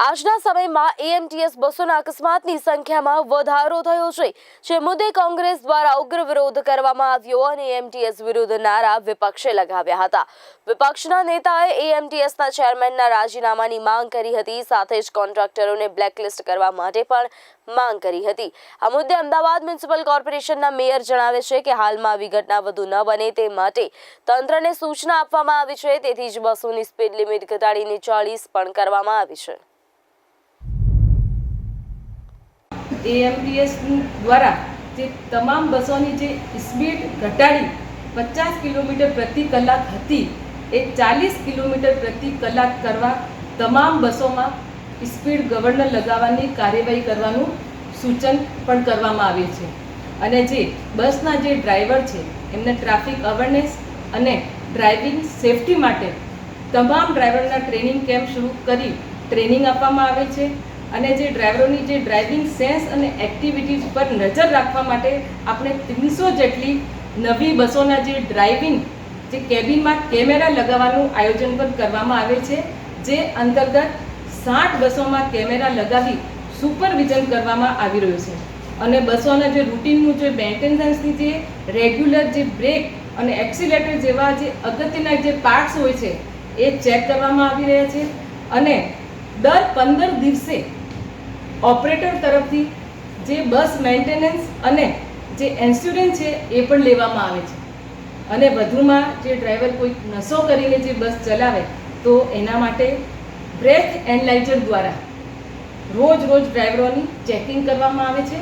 આજના સમયમાં એએમટીએસ બસોના અકસ્માતની સંખ્યામાં વધારો થયો છે, જે મુદ્દે કોંગ્રેસ દ્વારા ઉગ્ર વિરોધ કરવામાં આવ્યો અને એએમટીએસ વિરુદ્ધ નારા વિપક્ષે લગાવ્યા હતા. વિપક્ષના નેતાએ એએમટીએસના ચેરમેનના રાજીનામાની માંગ કરી હતી, સાથે જ કોન્ટ્રાક્ટરોને બ્લેકલિસ્ટ કરવા માટે પણ માંગ કરી હતી. આ મુદ્દે અમદાવાદ મ્યુનિસિપલ કોર્પોરેશનના મેયર જણાવે છે કે હાલમાં આવી ઘટના વધુ ન બને તે માટે તંત્રને સૂચના આપવામાં આવી છે, તેથી જ બસોની સ્પીડ લિમિટ ઘટાડીને ચાળીસ પણ કરવામાં આવી છે. એએમટીએસ દ્વારા જે તમામ બસોની જે સ્પીડ ઘટાડી પચાસ કિલોમીટર પ્રતિ કલાક હતી, એ ચાલીસ કિલોમીટર પ્રતિ કલાક કરવા તમામ બસોમાં સ્પીડ ગવર્નર લગાવવાની કાર્યવાહી કરવાનું સૂચન પણ કરવામાં આવ્યું છે. અને જે બસના જે ડ્રાઈવર છે, એમને ટ્રાફિક અવેરનેસ અને ડ્રાઇવિંગ સેફટી માટે તમામ ડ્રાઈવરના ટ્રેનિંગ કેમ્પ શરૂ કરી ટ્રેનિંગ આપવામાં આવે છે. અને જે ડ્રાઈવરોની જે ડ્રાઇવિંગ સેન્સ અને એક્ટિવિટીઝ પર નજર રાખવા માટે આપણે ત્રીસો જેટલી નવી બસોના જે ડ્રાઇવિંગ, જે કેબિનમાં કેમેરા લગાવવાનું આયોજન પણ કરવામાં આવે છે, જે અંતર્ગત સાઠ બસોમાં કેમેરા લગાવી સુપરવિઝન કરવામાં આવી રહ્યું છે. અને બસોના જે રૂટીનનું જે મેન્ટેનન્સની જે રેગ્યુલર જે બ્રેક અને એક્સિલેટર જેવા જે અગત્યના જે પાર્ટ્સ હોય છે, એ ચેક કરવામાં આવી રહ્યા છે. અને દર પંદર દિવસે ઓપરેટર તરફથી જે બસ મેન્ટેનન્સ અને જે ઇન્સ્યોરન્સ છે એ પણ લેવામાં આવે છે. અને વધુમાં જે ડ્રાઈવર કોઈ નશો કરીને જે બસ ચલાવે, તો એના માટે બ્રેથ એનલાઇઝર દ્વારા રોજ રોજ ડ્રાઈવરોની ચેકિંગ કરવામાં આવે છે.